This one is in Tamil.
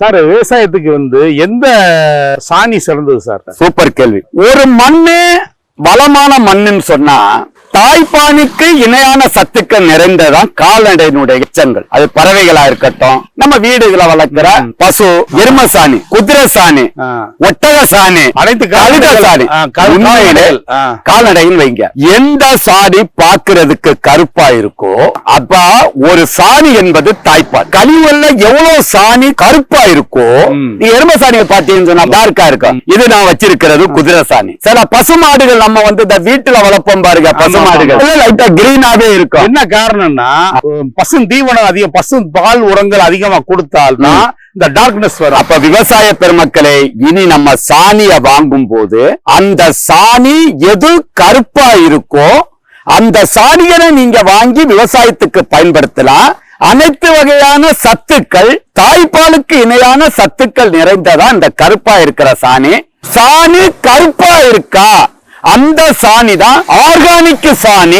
சார் விவசாயத்துக்கு வந்து எந்த சாணி சிறந்தது சார்? சூப்பர் கேள்வி. ஒரு மண்ணு வளமான மண்ணுன்னு சொன்னா தாய்ப்பானுக்கு இணையான சத்துக்கள் நிறைந்ததான் கால்நடையினுடைய எச்சங்கள் அது பறவைகளா இருக்கட்டும் நம்ம வீடுகளை வளர்க்கிற பசு எரும சாணி குதிரை சாணி. ஒட்டக சாணி அனைத்து கழுத. சாணி ஆ, கா- உண்மையிலே கால்நடைகள். ஆ. கால்நடைன்னு வைங்க எந்த சாணி பார்க்கிறதுக்கு கருப்பா இருக்கோ அப்ப ஒரு சாணி என்பது தாய்ப்பால் கழிவுல எவ்வளவு சாணி கருப்பா இருக்கோ எரும சாணியை பார்த்தீங்கன்னு சொன்னா டார்க்கா இருக்கும் இது நான் வச்சிருக்கிறது குதிரை சாணி சில பசுமாடுகள் நம்ம வந்து இந்த வீட்டுல வளர்ப்போம் பாருங்க பசுமாடுகள் லைட்டா கிரீனாவே இருக்கும் என்ன காரணம்னா பசு தீவனம் அதிகம் பசு பால் உரங்கள் அதிகமா கொடுத்தால்தான் இந்த டார்க்னஸ் வரும். அப்ப விவசாய பெருமக்களே இனி நம்ம சாணிய வாங்கும் போது அந்த சாணி எது கருப்பா இருக்கோ அந்த சாணிகளை நீங்க வாங்கி விவசாயத்துக்கு பயன்படுத்தலாம். அனைத்து வகையான சத்துக்கள் தாய்ப்பாலுக்கு இணையான சத்துக்கள் நிறைந்ததா இந்த கருப்பா இருக்கிற சாணி? சாணி கருப்பா இருக்கா? அந்த சாணி தான் ஆர்கானிக் சாணி